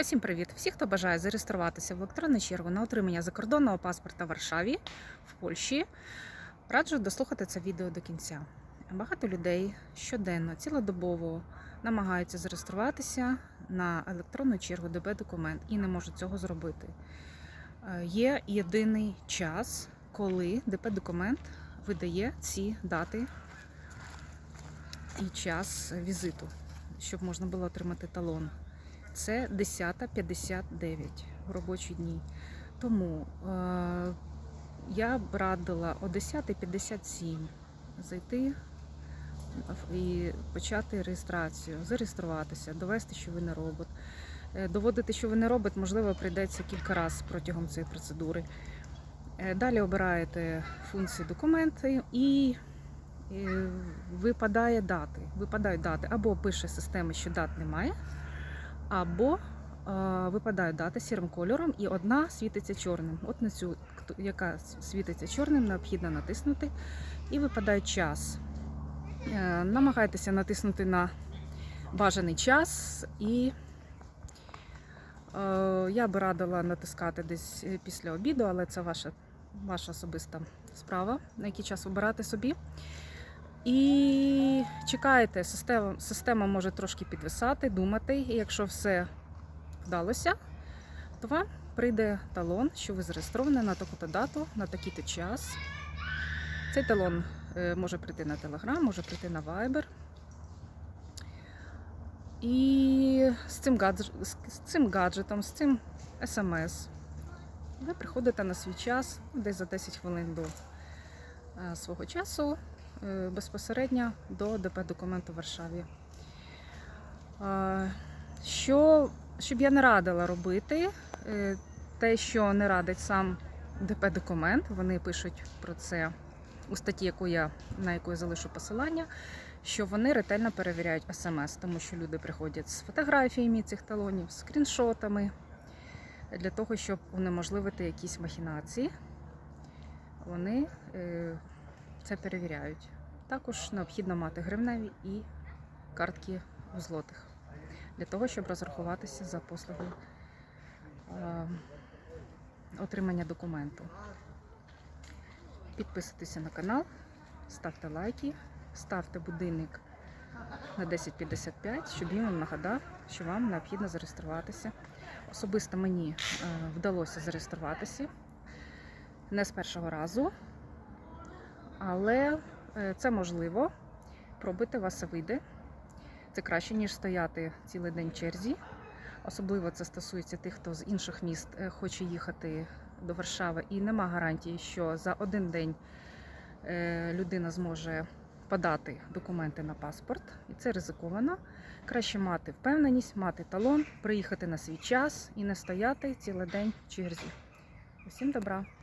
Усім привіт! Всі, хто бажає зареєструватися в електронну чергу на отримання закордонного паспорта в Варшаві, в Польщі, раджу дослухати це відео до кінця. Багато людей щоденно, цілодобово намагаються зареєструватися на електронну чергу ДБ документ і не можуть цього зробити. Е, Є єдиний час, коли ДП документ видає ці дати і час візиту, щоб можна було отримати талон. Це 10.59 в робочі дні. Тому е, я б радила о 10.57 зайти і почати реєстрацію, зареєструватися, довести, що ви не робот. Е, Доводити, що ви не робот, можливо, прийдеться кілька разів протягом цієї процедури. Е, Далі обираєте функції документи і випадає дати. Випадають дати або пише система, що дат немає, або е, випадають дати сірим кольором, і одна світиться чорним. От на цю, яка світиться чорним, необхідно натиснути, і випадає час. Е, Намагайтеся натиснути на бажаний час, і е, я би радила натискати десь після обіду, але це ваша, ваша особиста справа, на який час обирати собі. І чекаєте, система, система може трошки підвисати, думати, і якщо все вдалося, то вам прийде талон, що ви зареєстровані на таку-то дату, на такий-то час. Цей талон е, може прийти на Telegram, може прийти на Viber. І з цим, гадж... з цим гаджетом, з цим смс, ви приходите на свій час, десь за 10 хвилин до е, свого часу безпосередньо до ДП документу в Варшаві. Е, Що, щоб я не радила робити, е, те, що не радить сам ДП документ, вони пишуть про це у статті, яку я, на яку я залишу посилання, що вони ретельно перевіряють смс, тому що люди приходять з фотографіями цих талонів, скріншотами, для того, щоб унеможливити якісь махінації. Вони е, це перевіряють. Також необхідно мати гривневі і картки в злотих для того, щоб розрахуватися за послуги е, отримання документу. Підписуйтеся на канал, ставте лайки, ставте будильник на 10.55, щоб він вам нагадав, що вам необхідно зареєструватися. Особисто мені е, вдалося зареєструватися не з першого разу, але е, це можливо. Пробити вас вийде. Це краще, ніж стояти цілий день в черзі. Особливо це стосується тих, хто з інших міст е, хоче їхати до Варшави, і нема гарантії, що за один день е, людина зможе подати документи на паспорт, і це ризиковано. Краще мати впевненість, мати талон, приїхати на свій час і не стояти цілий день в черзі. Усім добра!